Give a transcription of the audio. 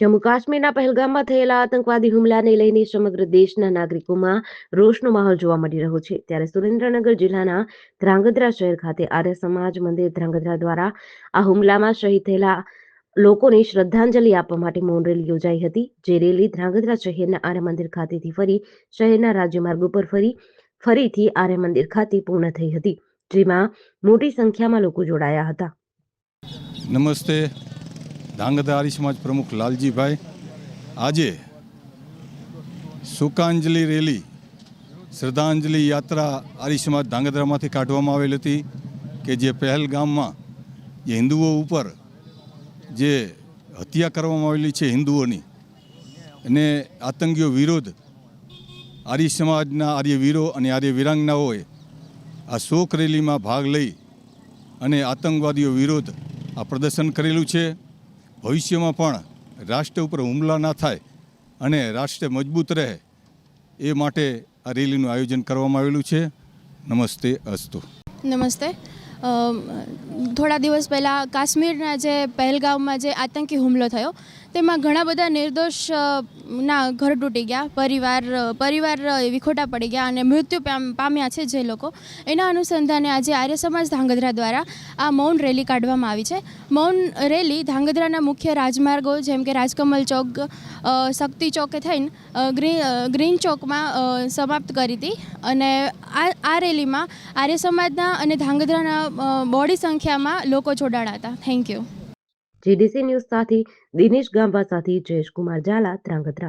જમ્મુ કાશ્મીરના પહેલગામમાં થયેલા આતંકવાદી હુમલાને લઈને સમગ્ર દેશના નાગરિકોમાં રોષનો માહોલ જોવા મળી રહ્યો છે. ત્યારે સુરેન્દ્રનગર જિલ્લાના ધ્રાંગધ્રા શહેર ખાતે આર્ય સમાજ મંદિર ધ્રાંગધ્રા દ્વારા આ હુમલામાં શહીદ થયેલા લોકોને શ્રદ્ધાંજલિ આપવા માટે મૌન રેલી યોજાઈ હતી, જે રેલી ધ્રાંગધ્રા શહેરના આર્ય મંદિર ખાતેથી ફરી શહેરના રાજ્યમાર્ગ ઉપર ફરી, ફરીથી આર્ય મંદિર ખાતે પૂર્ણ થઈ હતી, જેમાં મોટી સંખ્યામાં લોકો જોડાયા હતા. નમસ્તે. ધાંગધ્રા આર્ય સમાજ પ્રમુખ લાલજીભાઈ. આજે શોકાંજલિ રેલી, શ્રદ્ધાંજલિ યાત્રા આર્ય સમાજ ધાંગધ્રામાંથી કાઢવામાં આવેલ હતી કે જે પહેલગામમાં જે હિન્દુઓ ઉપર જે હત્યા કરવામાં આવેલી છે હિન્દુઓની અને આતંકીઓ વિરોધ આર્ય સમાજના આર્ય વીરો અને આર્ય વીરાંગનાઓએ આ શોક રેલીમાં ભાગ લઈ અને આતંકવાદીઓ વિરોધ આ પ્રદર્શન કરેલું છે. ભવિષ્યમાં પણ રાષ્ટ્ર ઉપર હુમલા ના થાય અને રાષ્ટ્ર મજબૂત રહે, એ માટે આ રેલીનું આયોજન કરવામાં આવેલું છે. નમસ્તે અસ્તુ. નમસ્તે. થોડા દિવસ પહેલાં કાશ્મીરના જે પહેલગામમાં જે આતંકી હુમલો થયો, તેમાં ઘણા બધા નિર્દોષ ના, ઘર તૂટી ગયા, પરિવાર પરિવાર વિખોટા પડી ગયા અને મૃત્યુ પામ- પામ્યા છે જે લોકો. એના અનુસંધાને આજે આર્ય સમાજ ધાંગધ્રા દ્વારા આ મૌન રેલી કાઢવામાં આવી છે. મૌન રેલી ધાંગધ્રાના મુખ્ય રાજમાર્ગો જેમ કે રાજકમલ ચોક શક્તિ ચોકે થઈને ગ્રીન ગ્રીન ચોકમાં સમાપ્ત કરી હતી. અને આ આ રેલીમાં આર્ય સમાજના અને ધાંગધ્રાના બહોળી સંખ્યામાં લોકો જોડાણા હતા. થેન્ક યુ જીડીસી ન્યૂઝ સાથે દિનેશ ગાંભા સાથે જયેશ કુમાર ઝાલા ધ્રાંગધ્રા.